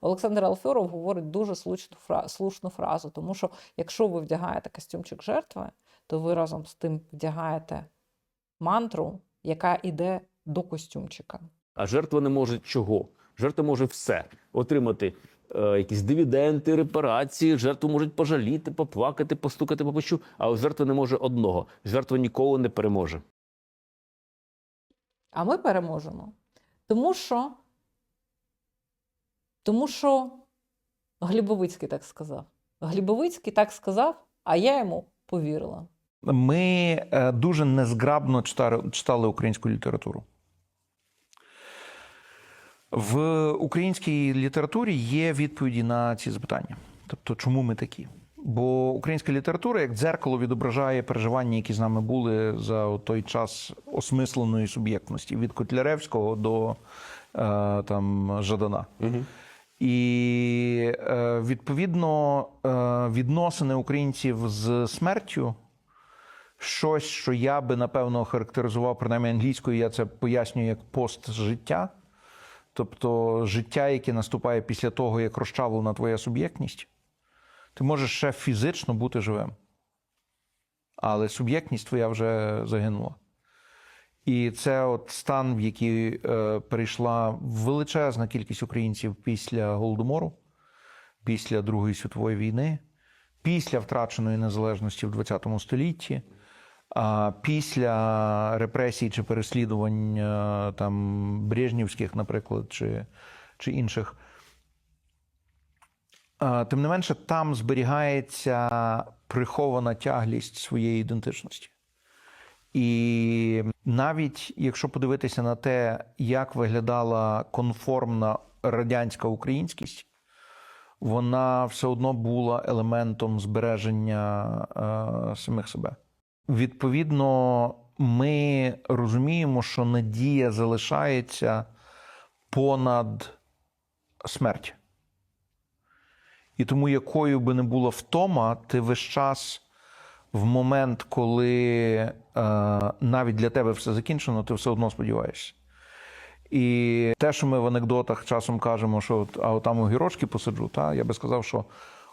Олександр Алфьоров говорить дуже слушну, фра- слушну фразу, тому що якщо ви вдягаєте костюмчик жертви, то ви разом з тим вдягаєте мантру, яка йде до костюмчика. А жертва не може чого? Жертва може все отримати. е, Якісь дивіденди, репарації, жертву можуть пожаліти, поплакати, постукати по плечу, а жертва не може одного. Жертва ніколи не переможе. А ми переможемо. Тому що, тому що Глібовицький так сказав. Глібовицький так сказав, а я йому повірила. Ми е, дуже незграбно читали, українську літературу. В українській літературі є відповіді на ці запитання. Тобто, чому ми такі? Бо українська література як дзеркало відображає переживання, які з нами були за той час осмисленої суб'єктності від Котляревського до е, там, Жадана. І е, відповідно е, відносини українців з смертю щось, що я би напевно характеризував, принаймні англійською, я це пояснюю як постжиття. Тобто життя, яке наступає після того, як розчавлена твоя суб'єктність, ти можеш ще фізично бути живим. Але суб'єктність твоя вже загинула. І це от стан, в який е, перейшла величезна кількість українців після Голодомору, після Другої світової війни, після втраченої незалежності в ХХ столітті, а після репресій чи переслідувань е, там Брежнівських, наприклад, чи, чи інших. Е, Тим не менше, там зберігається прихована тяглість своєї ідентичності. І навіть якщо подивитися на те, як виглядала конформна радянська українськість, вона все одно була елементом збереження е, самих себе. Відповідно, ми розуміємо, що надія залишається понад смерть. І тому, якою би не була втома, ти весь час в момент, коли е, навіть для тебе все закінчено, ти все одно сподіваєшся. І те, що ми в анекдотах часом кажемо, що от, а от там огірочки посаджу, та, я би сказав, що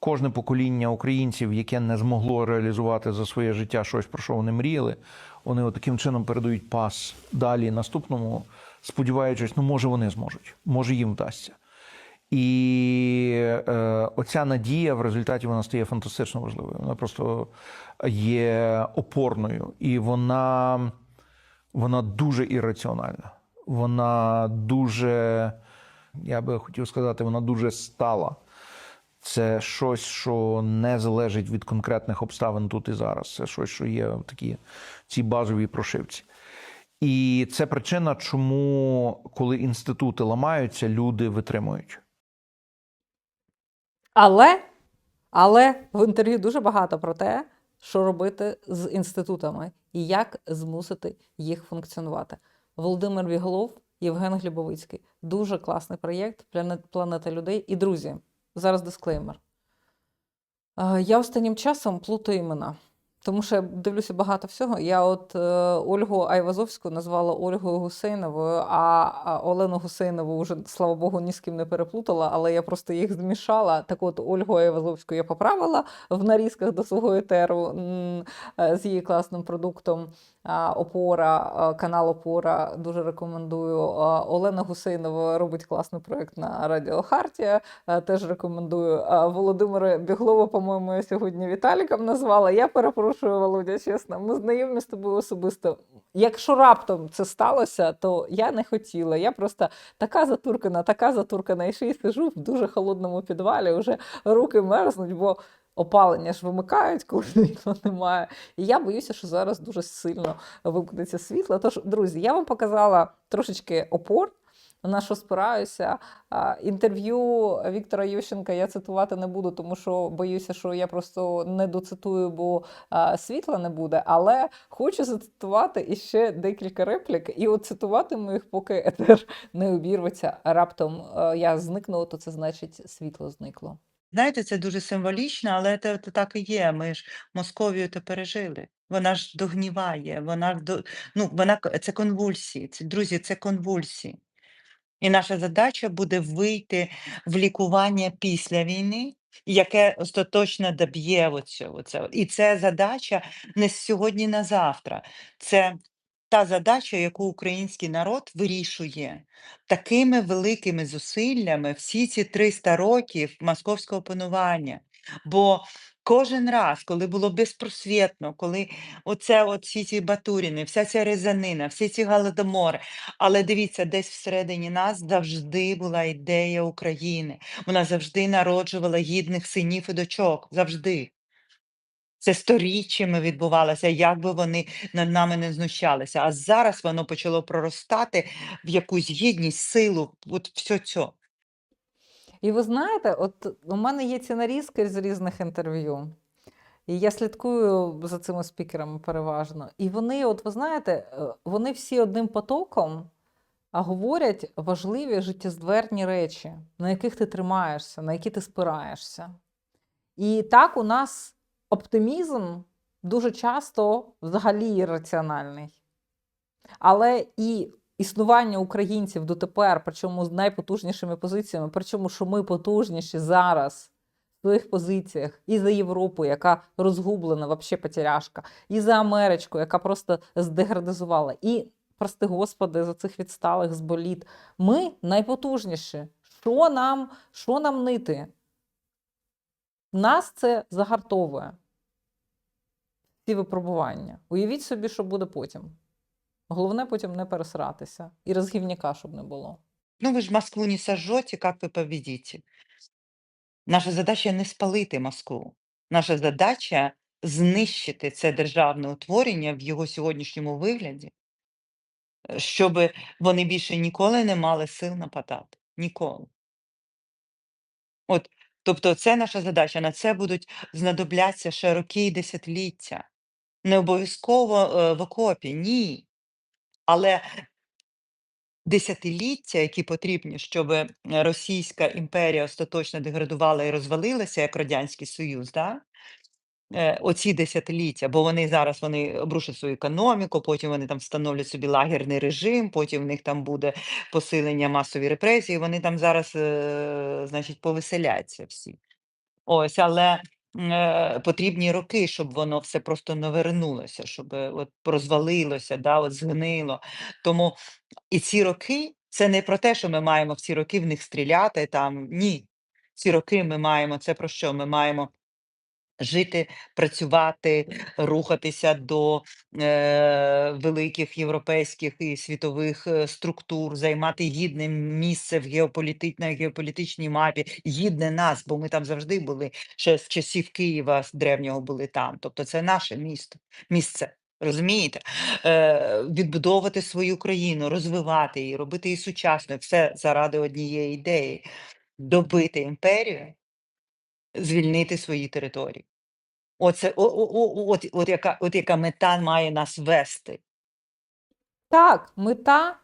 кожне покоління українців, яке не змогло реалізувати за своє життя щось, про що вони мріяли, вони от таким чином передають пас далі наступному, сподіваючись, ну може вони зможуть, може їм вдасться. І е, оця надія в результаті вона стає фантастично важливою. Вона просто є опорною, і вона, вона дуже ірраціональна. Вона дуже, я би хотів сказати, вона дуже стала. Це щось, що не залежить від конкретних обставин тут і зараз. Це щось, що є такі цій базовій прошивці. І це причина, чому, коли інститути ламаються, люди витримують. Але, але в інтерв'ю дуже багато про те, що робити з інститутами і як змусити їх функціонувати. Володимир Віголов, Євген Глібовицький. Дуже класний проєкт Планета людей. І друзі, зараз дисклеймер. Е, Я останнім часом плутаю імена. Тому що я дивлюся багато всього. Я от е, Ольгу Айвазовську назвала Ольгою Гусейновою, а, Олену Гусейнову вже, слава Богу, ні з ким не переплутала, але я просто їх змішала. Так от Ольгу Айвазовську я поправила в нарізках до свого етеру е, з її класним продуктом. Опора, канал Опора дуже рекомендую. Олена Гусейнова робить класний проєкт на Радіо Хартія. Теж рекомендую. Володимира Біглова, по-моєму, я сьогодні Віталіком назвала. Я перепрошую, Володя, чесно. Ми знайомі з тобою особисто. Якщо раптом це сталося, то я не хотіла. Я просто така затуркана, така затуркана, і ще й сижу в дуже холодному підвалі, вже руки мерзнуть, бо опалення ж вимикають, коли світла немає. І я боюся, що зараз дуже сильно вимкнеться світло. Тож, друзі, я вам показала трошечки опор. На що спираюся. Інтерв'ю Віктора Ющенка я цитувати не буду, тому що боюся, що я просто не доцитую, бо світла не буде. Але хочу зацитувати іще декілька реплік, і от цитуватиму їх, поки етер не обірветься. Раптом я зникну, то це значить світло зникло. Знаєте, це дуже символічно, але це, це так і є. Ми ж Московію то пережили. Вона ж догніває, вона ж ну вона це конвульсії. Це друзі, це конвульсії. І наша задача буде вийти в лікування після війни, яке остаточно доб'є оцього. І це задача не з сьогодні на завтра. Це та задача, яку український народ вирішує такими великими зусиллями всі ці 300 років московського панування. Бо кожен раз, коли було безпросвітно, коли оце от всі ці батуріни, вся ця резанина, всі ці голодомори, але дивіться, десь всередині нас завжди була ідея України. Вона завжди народжувала гідних синів і дочок. Завжди. Це сторіччями відбувалося, як би вони над нами не знущалися. А зараз воно почало проростати в якусь гідність, силу, от все це. І ви знаєте, от у мене є ці нарізки з різних інтерв'ю. І я слідкую за цими спікерами переважно. І вони, от ви знаєте, е, вони всі одним потоком а говорять важливі життєздверні речі, на яких ти тримаєшся, на які ти спираєшся. І так у нас оптимізм дуже часто взагалі ірраціональний. Але і існування українців дотепер, причому з найпотужнішими позиціями, причому що ми потужніші зараз в своїх позиціях і за Європу, яка розгублена, вообще потеряшка, і за Америчку, яка просто здеградизувала, і, прости господи, за цих відсталих з боліт. Ми найпотужніші. Що нам, що нам нити? Нас це загартовує. Ці випробування. Уявіть собі, що буде потім. Головне потім не пересратися. І розгівняка, щоб не було. Ну, ви ж Москву не сожжете, як ви победите? Наша задача не спалити Москву. Наша задача знищити це державне утворення в його сьогоднішньому вигляді, щоб вони більше ніколи не мали сил нападати. Ніколи. От, тобто, це наша задача. На це будуть знадобляться ще роки і десятиліття. Не обов'язково е, в окопі, ні. Але десятиліття, які потрібні, щоб Російська імперія остаточно деградувала і розвалилася, як Радянський Союз, да? Е, оці десятиліття, бо вони зараз вони обрушать свою економіку, потім вони там встановлять собі лагерний режим, потім в них там буде посилення масові репресії. Вони там зараз, е, значить, повеселяться всі. Ось, але е, потрібні роки, щоб воно все просто не вернулося, щоб е, от розвалилося, да, от згнило. Тому і ці роки це не про те, що ми маємо в ці роки в них стріляти там. Ні. Ці роки ми маємо це про що? Ми маємо жити, працювати, рухатися до е, великих європейських і світових е, структур, займати гідне місце в геополітич, на геополітичній мапі, гідне нас, бо ми там завжди були ще з часів Києва з древнього були там. Тобто це наше місто, місце. Розумієте? Е, відбудовувати свою країну, розвивати її, робити її сучасною, все заради однієї ідеї добити імперію, звільнити свої території. Оце о, о, от, от, яка, от яка мета має нас вести. Так, мета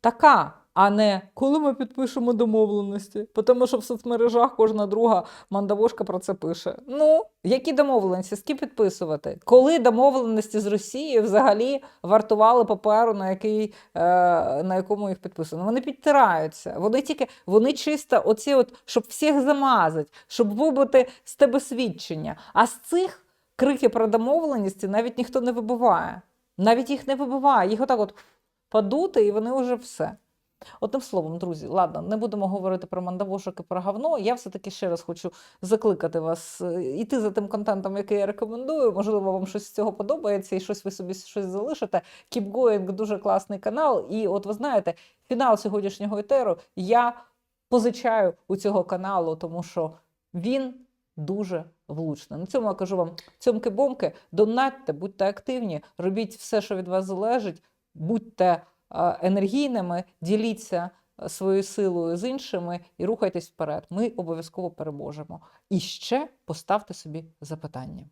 така, а не коли ми підпишемо домовленості. Тому що в соцмережах кожна друга мандавошка про це пише. Ну, які домовленості? З ким підписувати? Коли домовленості з Росією взагалі вартували паперу, на який, е, на якому їх підписано? Вони підтираються. Вони тільки вони чисто, оці от, щоб всіх замазати, щоб вибити з тебе свідчення. А з цих крики про домовленості навіть ніхто не вибиває. Навіть їх не вибиває. Їх отак от подути, і вони вже все. Одним словом, друзі, ладно, не будемо говорити про мандавошок і про говно. Я все-таки ще раз хочу закликати вас е, іти за тим контентом, який я рекомендую. Можливо, вам щось з цього подобається і щось ви собі щось залишите. Keep Going – дуже класний канал. І от ви знаєте, фінал сьогоднішнього етеру я позичаю у цього каналу, тому що він дуже влучний. На цьому я кажу вам цьомки-бомки, донатьте, будьте активні, робіть все, що від вас залежить, будьте енергійними, діліться е, своєю силою з іншими і рухайтесь вперед. Ми обов'язково переможемо. І ще поставте собі запитання.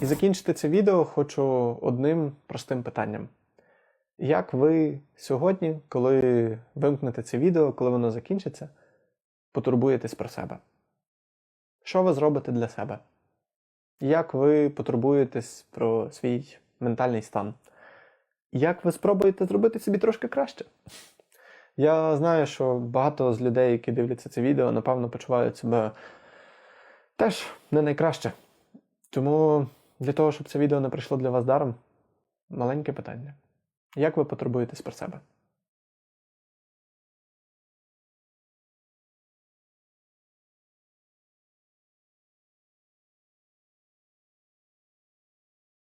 І закінчити це відео хочу одним простим питанням. Як ви сьогодні, коли вимкнете це відео, коли воно закінчиться, потурбуєтесь про себе? Що ви зробите для себе? Як ви потурбуєтесь про свій ментальний стан? Як ви спробуєте зробити собі трошки краще? Я знаю, що багато з людей, які дивляться це відео, напевно, почувають себе теж не найкраще. Тому для того, щоб це відео не прийшло для вас даром, маленьке питання. Як ви потурбуєтесь про себе?